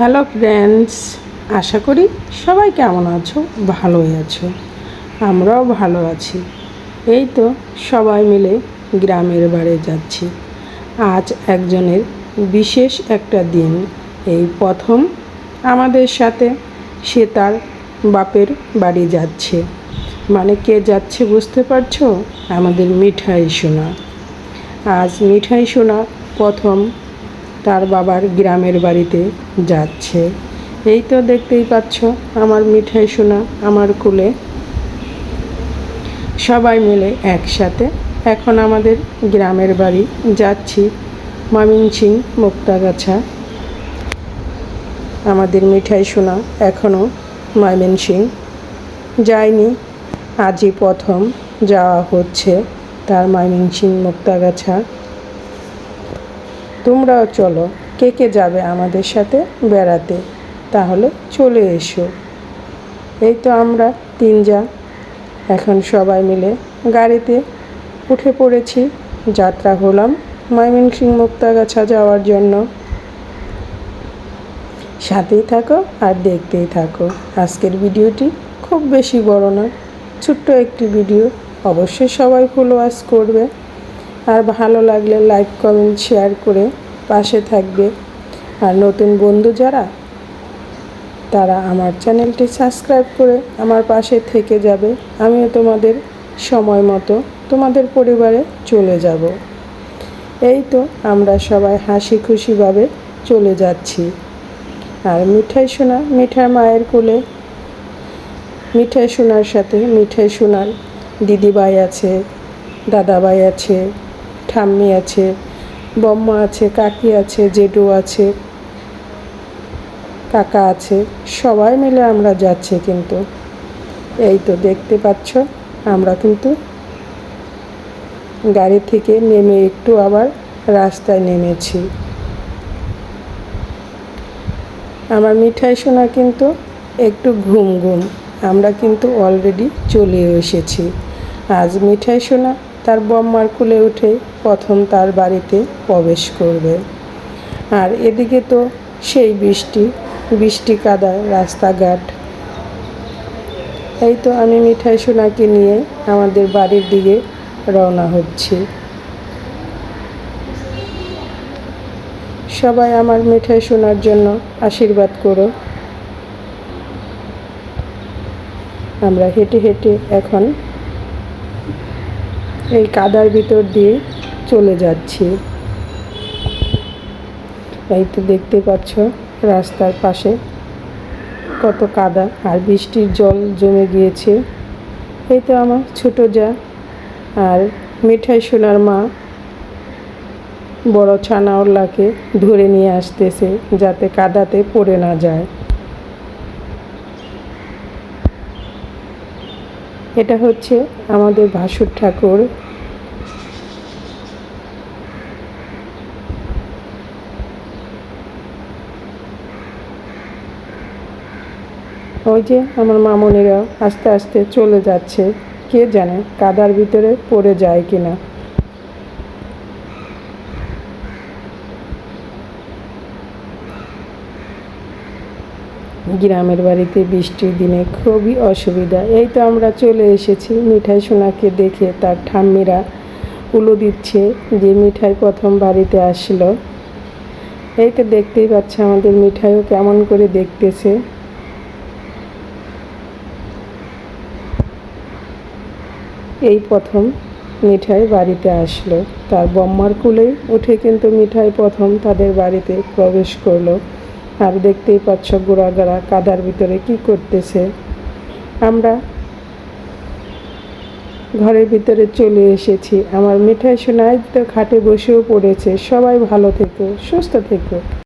Hello friends, আশা করি সবাই কেমন আছো? ভালোই আছো। আমরাও ভালো আছি। এই তো সবাই মিলে গ্রামের বাড়ি যাচ্ছি। আজ একজনের বিশেষ একটা দিন। এই প্রথম আমাদের সাথে সে তার বাপের বাড়ি যাচ্ছে। মানে কে যাচ্ছে বুঝতে পারছ? আমাদের মিঠাই সোনা। আজ মিঠাই সোনা প্রথম তার বাবার গ্রামের বাড়িতে যাচ্ছে। এই তো দেখতেই পাচ্ছ আমার মিঠাই সোনা, আমার কুলে। সবাই মিলে একসাথে এখন আমাদের গ্রামের বাড়ি যাচ্ছি। ময়মনসিং মুক্তাগাছা আমাদের মিঠাই সোনা এখনও ময়মনসিং যায়নি, আজই প্রথম যাওয়া হচ্ছে। তার ময়মনসিং মুক্তাগাছা তোমরাও চলো, কে কে যাবে আমাদের সাথে বেড়াতে? তাহলে চলে এসো। এই তো আমরা তিন যা এখন সবাই মিলে গাড়িতে উঠে পড়েছি। যাত্রা হলাম ময়মনসিং মুক্তাগাছা যাওয়ার জন্য। সাথেই থাকো আর দেখতেই থাকো। আজকের ভিডিওটি খুব বেশি বড় না ছোট্ট একটি ভিডিও। অবশ্যই সবাই ফলোয়ার্স করবে। আর ভালো লাগলে লাইক কমেন্ট শেয়ার করে পাশে থাকবে। আর নতুন বন্ধু যারা, তারা আমার চ্যানেলটি সাবস্ক্রাইব করে আমার পাশে থেকে যাবে। আমিও তোমাদের সময় মতো তোমাদের পরিবারে চলে যাব। এই তো আমরা সবাই হাসি খুশিভাবে চলে যাচ্ছি। আর মিঠাই সোনা মিঠার মায়ের কোলে, মিঠাই সোনার সাথে মিঠাই সোনার দিদিভাই আছে, দাদাভাই আছে ঠাম্মি আছে, বম্মা আছে, কাকি আছে জেডু আছে, কাকা আছে, সবাই মিলে আমরা যাচ্ছি কিন্তু। এই তো দেখতে পাচ্ছ, আমরা কিন্তু গাড়ি থেকে নেমে একটু আবার রাস্তায় নেমেছি। আমার মিঠাই সোনা কিন্তু একটু ঘুম ঘুম আমরা কিন্তু অলরেডি চলে এসেছি। আজ মিঠাই সোনা তার বম্মার কুলে উঠে প্রথম তার বাড়িতে প্রবেশ করবে। আর এদিকে তো সেই বৃষ্টি বৃষ্টি কাদায় রাস্তাঘাট। এই তো আমি মিঠাই সোনাকে নিয়ে আমাদের বাড়ির দিকে রওনা হচ্ছি। সবাই আমার মিঠাই শোনার জন্য আশীর্বাদ করো। আমরা হেঁটে হেঁটে এখন এই কাদার ভিতর দিয়ে চলে যাচ্ছি। এই তো দেখতে পাচ্ছ রাস্তার পাশে কত কাদা আর বৃষ্টির জল জমে গিয়েছে। এই তো আমার ছোটো যা আর মিঠাই সোনার মা বড় ছানাওয়ালাকে ধরে নিয়ে আসতেছে যাতে কাদাতে পড়ে না যায়। এটা হচ্ছে আমাদের ভাসুর ঠাকুর। ওই যে আমার মামনিরা আস্তে আস্তে চলে যাচ্ছে, কে জানে কাদার ভিতরে পড়ে যায় কিনা। গ্রামের বাড়িতে বৃষ্টির দিনে খুবই অসুবিধা। এই তো আমরা চলে এসেছি মিঠাই সোনাকে দেখে তার ঠাম্মিরা উলো দিচ্ছে যে মিঠাই প্রথম বাড়িতে আসলো। এই তো দেখতেই পাচ্ছে আমাদের মিঠাইও কেমন করে দেখতেছে। এই প্রথম মিঠাই বাড়িতে আসলো। তার বম্মার কুলেই উঠে কিন্তু মিঠাই প্রথম তাদের বাড়িতে প্রবেশ করল। আর দেখতেই পাচ্ছ গোড়া গোড়াগাড়া কাদার ভিতরে কি করতেছে। আমরা ঘরের ভিতরে চলে এসেছি। আমার মিঠাই শোনায় তো খাটে বসেও পড়েছে। সবাই ভালো থেকো, সুস্থ থেকো।